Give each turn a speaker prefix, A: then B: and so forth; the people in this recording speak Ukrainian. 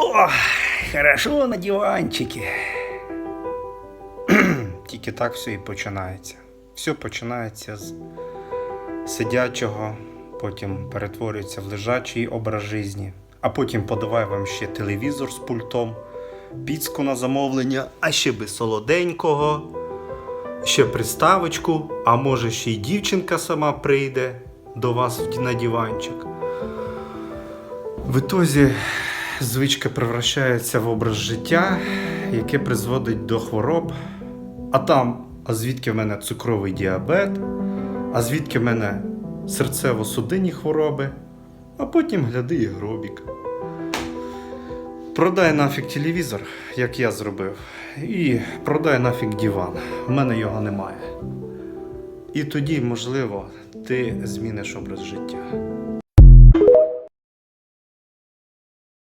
A: О, хорошо на диванчике. Тільки так все і починається. Все починається з сидячого, потім перетворюється в лежачий образ житті, а потім подавай вам ще телевізор з пультом, піцку на замовлення, а ще би солоденького, ще приставочку, а може ще й дівчинка сама прийде до вас на диванчик. В ітозі звичка превращається в образ життя, яке призводить до хвороб. А там, а звідки в мене цукровий діабет, а звідки в мене серцево-судинні хвороби, а потім гляди і гробік. Продай нафіг телевізор, як я зробив, і продай нафіг диван. У мене його немає. І тоді, можливо, ти зміниш образ життя.